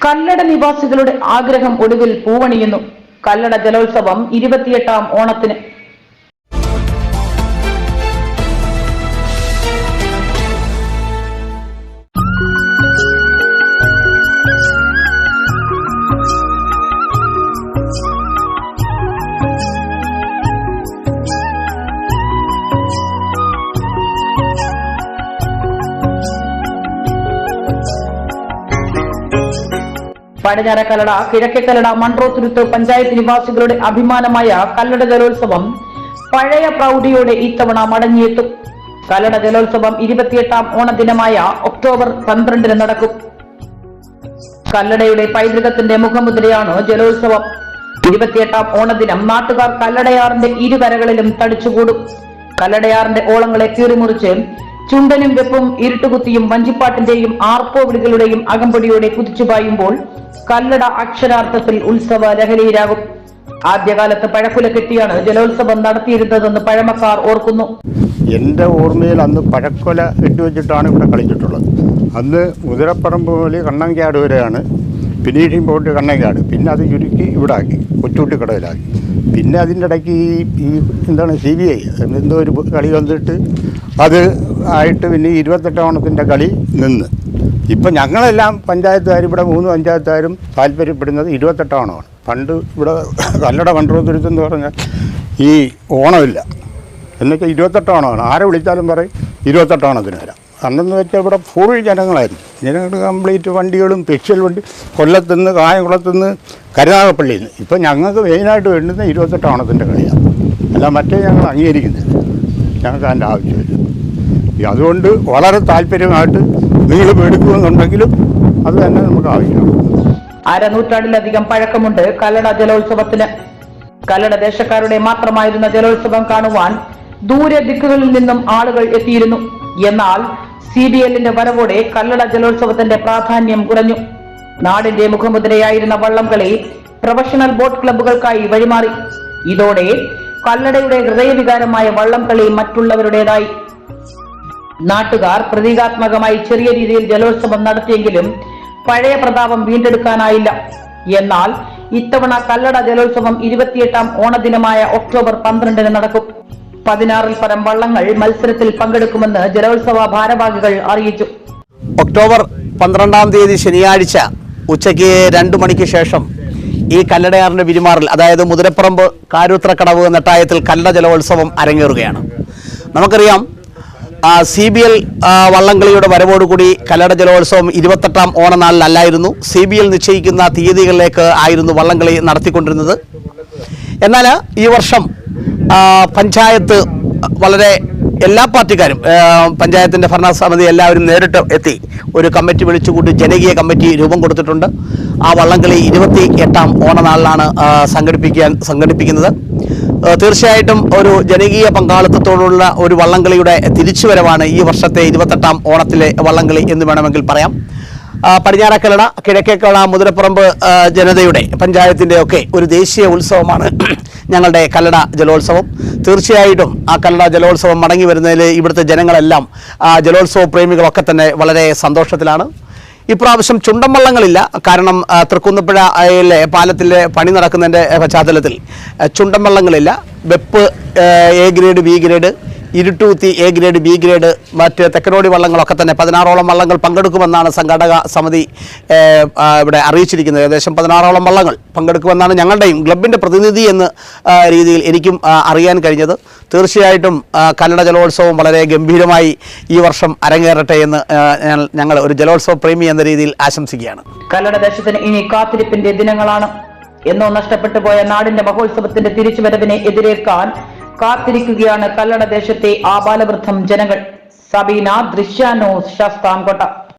കല്ലട നിവാസികളുടെ ആഗ്രഹം ഒടുവിൽ പൂവണിയുന്നു. കല്ലട ജലോത്സവം ഇരുപത്തിയെട്ടാം ഓണത്തിന് പടിഞ്ഞാറ കല്ലട കിഴക്കേ കല്ലട മൺട്രോത്തുരുത്ത് പഞ്ചായത്ത് നിവാസികളുടെ അഭിമാനമായ കല്ലട ജലോത്സവം പഴയ പ്രൗഢിയോടെ ഇത്തവണ മടങ്ങിയെത്തും. കല്ലട ജലോത്സവം ഇരുപത്തിയെട്ടാം ഓണദിനമായ ഒക്ടോബർ പന്ത്രണ്ടിന് നടക്കും. കല്ലടയുടെ പൈതൃകത്തിന്റെ മുഖമുദ്രയാണ് ജലോത്സവം. ഇരുപത്തിയെട്ടാം ഓണദിനം നാട്ടുകാർ കല്ലടയാറിന്റെ ഇരുകരകളിലും തടിച്ചുകൂടും. കല്ലടയാറിന്റെ ഓളങ്ങളെ കീറിമുറിച്ച് ചുണ്ടനും വെപ്പും ഇരുട്ടുകുത്തിയും വഞ്ചിപ്പാട്ടിന്റെയും ആർപ്പോവിളികളുടെയും അകമ്പടിയോടെ കുതിച്ചുപായുമ്പോൾ കല്ലട അക്ഷരാർത്ഥത്തിൽ ഉത്സവ ലഹരിയിലാകും. ആദ്യകാലത്ത് പഴക്കുല കെട്ടിയാണ് ജലോത്സവം നടത്തിയിരുന്നതെന്ന് പഴമക്കാർ ഓർക്കുന്നു. എന്റെ ഓർമ്മയിൽ അന്ന് പഴക്കൊല ഇട്ട് വെച്ചിട്ടാണ് ഇവിടെ കളിച്ചിട്ടുള്ളത്. അന്ന് മുതിരപ്പറമ്പ് മുതൽ കണ്ണങ്കാട് വരെയാണ് പിന്നീട് പോയിട്ട് കണ്ണങ്കാട്. പിന്നെ അത് ചുരുക്കി ഇവിടെ ആക്കി കൊച്ചുകുട്ടിക്കടയിലാക്കി പിന്നെ അതിന്റെ ഇടയ്ക്ക് ഈ എന്താണ് സി ബി ഐ എന്തോ ഒരു കളി വന്നിട്ട് അത് ആയിട്ട് പിന്നെ ഇരുപത്തെട്ട് ഇരുപത്തെട്ടാം ഓണത്തിന്റെ കളി നിന്ന്. ഇപ്പം ഞങ്ങളെല്ലാം പഞ്ചായത്തുകാർ ഇവിടെ മൂന്ന് പഞ്ചായത്തുകാരും താല്പര്യപ്പെടുന്നത് ഇരുപത്തെട്ട് ഓണമാണ്. പണ്ട് ഇവിടെ കല്ലട കണ്ടോത്തുരുത്തെന്ന് പറഞ്ഞാൽ ഈ ഓണമില്ല. എന്നുവെച്ചാൽ ഇരുപത്തെട്ടാണമാണ് ആരെ വിളിച്ചാലും പറയും ഇരുപത്തെട്ട് ഓണത്തിന് വരാം. അന്നെന്ന് വെച്ചാൽ ഇവിടെ ഫുൾ ജനങ്ങളായിരുന്നു. ജനങ്ങൾ കംപ്ലീറ്റ് വണ്ടികളും സ്പെഷ്യൽ വണ്ടി കൊല്ലത്തുനിന്ന് കായംകുളത്തുനിന്ന് കരുനാഗപ്പള്ളിയിൽ നിന്ന്. ഇപ്പം ഞങ്ങൾക്ക് മെയിനായിട്ട് വേണ്ടുന്ന ഇരുപത്തെട്ടാണത്തിന്റെ കളിയാണ്. അല്ല മറ്റേ ഞങ്ങൾ അംഗീകരിക്കുന്നില്ല. ഞങ്ങൾക്ക് അതിന്റെ ആവശ്യമില്ല. അതുകൊണ്ട് വളരെ താല്പര്യമായിട്ട് നിങ്ങൾ എടുക്കുമെന്നുണ്ടെങ്കിലും അത് തന്നെ നമുക്ക് ആവശ്യമാണ്. അരനൂറ്റാണ്ടിലധികം പഴക്കമുണ്ട് കല്ലട ജലോത്സവത്തിന്. കല്ലട ദേശക്കാരുടെ മാത്രമായിരുന്ന ജലോത്സവം കാണുവാൻ ദൂരെ ദിക്കുകളിൽ നിന്നും ആളുകൾ എത്തിയിരുന്നു. എന്നാൽ സി ബി എല്ലിന്റെ വരവോടെ കല്ലട ജലോത്സവത്തിന്റെ പ്രാധാന്യം കുറഞ്ഞു. നാടിന്റെ മുഖമുദ്രയായിരുന്ന വള്ളംകളി പ്രൊഫഷണൽ ബോട്ട് ക്ലബ്ബുകൾക്കായി വഴിമാറി. ഇതോടെ കല്ലടയുടെ ഹൃദയവികാരമായ വള്ളംകളി മറ്റുള്ളവരുടേതായി. നാട്ടുകാർ പ്രതീകാത്മകമായി ചെറിയ രീതിയിൽ ജലോത്സവം നടത്തിയെങ്കിലും പഴയ പ്രതാപം വീണ്ടെടുക്കാനായില്ല. എന്നാൽ ഇത്തവണ കല്ലട ജലോത്സവം ഇരുപത്തിയെട്ടാം ഓണദിനമായ ഒക്ടോബർ പന്ത്രണ്ടിന് നടക്കും. പതിനാറിൽ പരം വള്ളങ്ങൾ മത്സരത്തിൽ പങ്കെടുക്കുമെന്ന് ജലോത്സവ ഭാരവാഹികൾ അറിയിച്ചു. ഒക്ടോബർ പന്ത്രണ്ടാം തീയതി ശനിയാഴ്ച ഉച്ചയ്ക്ക് രണ്ടു മണിക്ക് ശേഷം ഈ കല്ലടയാറിന്റെ വിരിമാറിൽ അതായത് മുതിരപ്പറമ്പ് കാരൂത്രക്കടവ് നെട്ടായത്തിൽ കല്ലട ജലോത്സവം അരങ്ങേറുകയാണ്. നമുക്കറിയാം സി ബി എൽ വള്ളംകളിയുടെ വരവോടുകൂടി കല്ലട ജലോത്സവം ഇരുപത്തെട്ടാം ഓണനാളിലല്ലായിരുന്നു. സി ബി എൽ നിശ്ചയിക്കുന്ന തീയതികളിലേക്ക് ആയിരുന്നു വള്ളംകളി നടത്തിക്കൊണ്ടിരുന്നത്. എന്നാൽ ഈ വർഷം പഞ്ചായത്ത് വളരെ എല്ലാ പാർട്ടിക്കാരും പഞ്ചായത്തിന്റെ ഭരണസമിതി എല്ലാവരും നേരിട്ട് എത്തി. ഒരു കമ്മിറ്റി വിളിച്ചുകൂട്ടി ജനകീയ കമ്മിറ്റി രൂപം കൊടുത്തിട്ടുണ്ട്. ആ വള്ളംകളി ഇരുപത്തി എട്ടാം ഓണനാളിലാണ് സംഘടിപ്പിക്കാൻ സംഘടിപ്പിക്കുന്നത്. തീർച്ചയായിട്ടും ഒരു ജനകീയ പങ്കാളിത്തത്തോടുള്ള ഒരു വള്ളംകളിയുടെ തിരിച്ചുവരവാണ് ഈ വർഷത്തെ ഇരുപത്തെട്ടാം ഓണത്തിലെ വള്ളംകളി എന്ന് വേണമെങ്കിൽ പറയാം. പടിഞ്ഞാറക്കലട കിഴക്കേക്കള മുതിരപ്പുറമ്പ് ജനതയുടെ പഞ്ചായത്തിന്റെ ഒക്കെ ഒരു ദേശീയ ഉത്സവമാണ് ഞങ്ങളുടെ കല്ലട ജലോത്സവം. തീർച്ചയായിട്ടും ആ കല്ലട ജലോത്സവം മടങ്ങി വരുന്നതിൽ ഇവിടുത്തെ ജനങ്ങളെല്ലാം ആ, ജലോത്സവ പ്രേമികളൊക്കെ തന്നെ വളരെ സന്തോഷത്തിലാണ്. ഇപ്രാവശ്യം ചുണ്ടൻ വള്ളങ്ങളില്ല കാരണം തൃക്കുന്നപ്പുഴയിലെ പാലത്തിലെ പണി നടക്കുന്നതിന്റെ പശ്ചാത്തലത്തിൽ ചുണ്ടം വള്ളങ്ങളില്ല വെപ്പ് എ ഗ്രേഡ് ബി ഗ്രേഡ് ഇരുട്ടൂത്തി എ ഗ്രേഡ് ബി ഗ്രേഡ് മറ്റ് തെക്കനോടി വള്ളങ്ങളൊക്കെ തന്നെ പതിനാറോളം വള്ളങ്ങൾ പങ്കെടുക്കുമെന്നാണ് സംഘാടക സമിതി ഇവിടെ അറിയിച്ചിരിക്കുന്നത്. ഏകദേശം പതിനാറോളം വള്ളങ്ങൾ പങ്കെടുക്കുമെന്നാണ് ഞങ്ങളുടെയും ക്ലബിന്റെ പ്രതിനിധി എന്ന രീതിയിൽ എനിക്കും അറിയാൻ കഴിഞ്ഞത്. തീർച്ചയായിട്ടും കന്നഡ ജലോത്സവം വളരെ ഗംഭീരമായി ഈ വർഷം അരങ്ങേറട്ടെ എന്ന് ഞങ്ങൾ- ഒരു ജലോത്സവ പ്രേമി എന്ന രീതിയിൽ ആശംസിക്കുകയാണ്. കല്ലട ദേശത്തിന് ഇനി കാത്തിരിപ്പിന്റെ ദിനങ്ങളാണ്. എന്നോ നഷ്ടപ്പെട്ടു പോയ നാടിന്റെ മഹോത്സവത്തിന്റെ തിരിച്ചുവരവിനെ എതിരേൽക്കാൻ കാത്തിരിക്കുകയാണ് കല്ലട ദേശത്തെ ആബാലവൃദ്ധം ജനങ്ങൾ. സബീന ദൃശ്യാനോ ശാസ്താംകോട്ട.